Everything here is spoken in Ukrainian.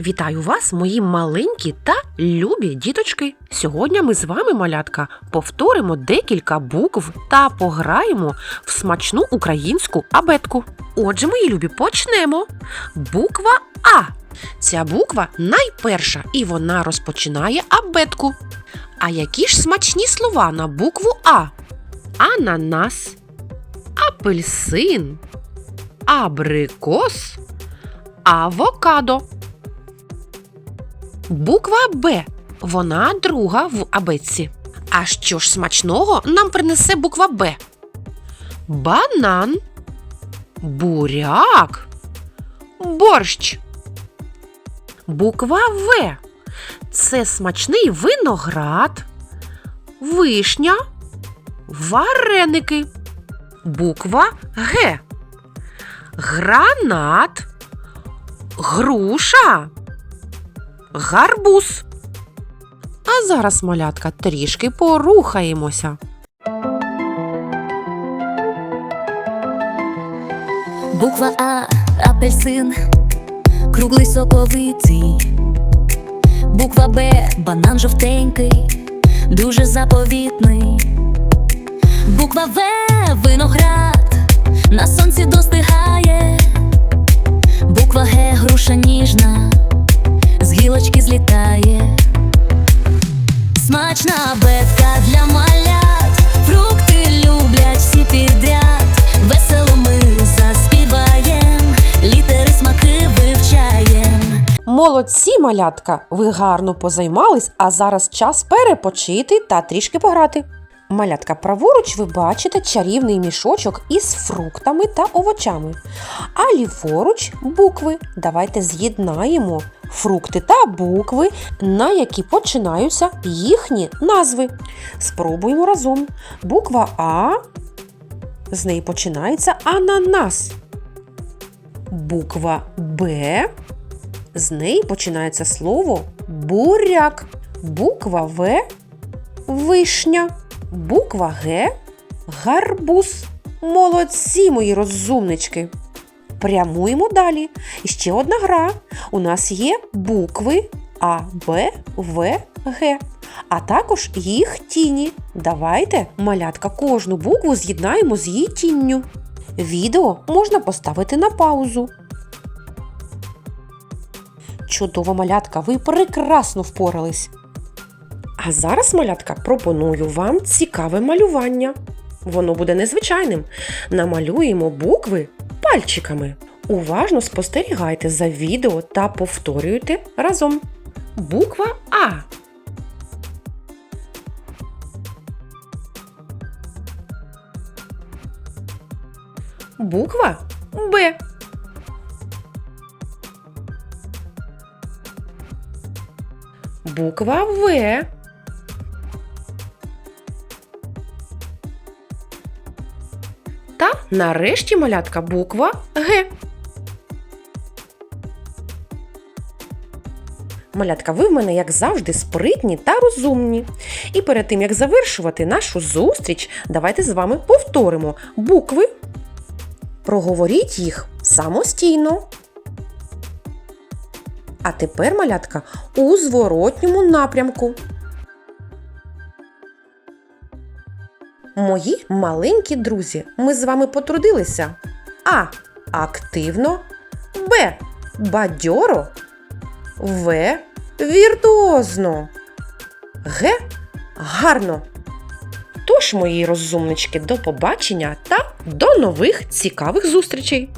Вітаю вас, мої маленькі та любі діточки. Сьогодні ми з вами, малятка, повторимо декілька букв та пограємо в смачну українську абетку. Отже, мої любі, почнемо. Буква А. Ця буква найперша, і вона розпочинає абетку. А які ж смачні слова на букву А? Ананас, апельсин, абрикос, авокадо. Буква Б. Вона друга в абетці. А що ж смачного нам принесе буква Б? Банан, буряк, борщ. Буква В. Це смачний виноград, вишня, вареники. Буква Г. Гранат, груша, гарбуз. А зараз, малятка, трішки порухаємося. Буква А, апельсин, круглий соковитий. Буква Б, банан жовтенький, дуже заповітний. Буква В, виноград, на сонці достигає. Смачна для малят, фрукти люблять всі підряд. Весело ми літери смаки вивчаєм. Молодці, малятка! Ви гарно позаймались, а зараз час перепочити та трішки пограти. Малятка, праворуч ви бачите чарівний мішочок із фруктами та овочами. А ліворуч букви. Давайте з'єднаємо фрукти та букви, на які починаються їхні назви. Спробуємо разом. Буква А. З неї починається ананас. Буква Б. З неї починається слово буряк. Буква В вишня. Буква Г гарбуз. Молодці, мої розумнички. Прямуємо далі. І ще одна гра. У нас є букви А, Б, В, Г. А також їх тіні. Давайте, малятка, кожну букву з'єднаємо з її тінню. Відео можна поставити на паузу. Чудова малятка, ви прекрасно впорались. А зараз, малятка, пропоную вам цікаве малювання. Воно буде незвичайним. Намалюємо букви пальчиками. Уважно спостерігайте за відео та повторюйте разом. Буква А. Буква Б. Буква В. Та нарешті малятка буква Г. Малятка, ви в мене, як завжди, спритні та розумні. І перед тим, як завершувати нашу зустріч, давайте з вами повторимо букви. Проговоріть їх самостійно. А тепер, малятка, у зворотньому напрямку. Мої маленькі друзі, ми з вами потрудилися. А. Активно. Б. Бадьоро. В. Віртуозно. Г. Гарно. Тож, мої розумнички, до побачення та до нових цікавих зустрічей!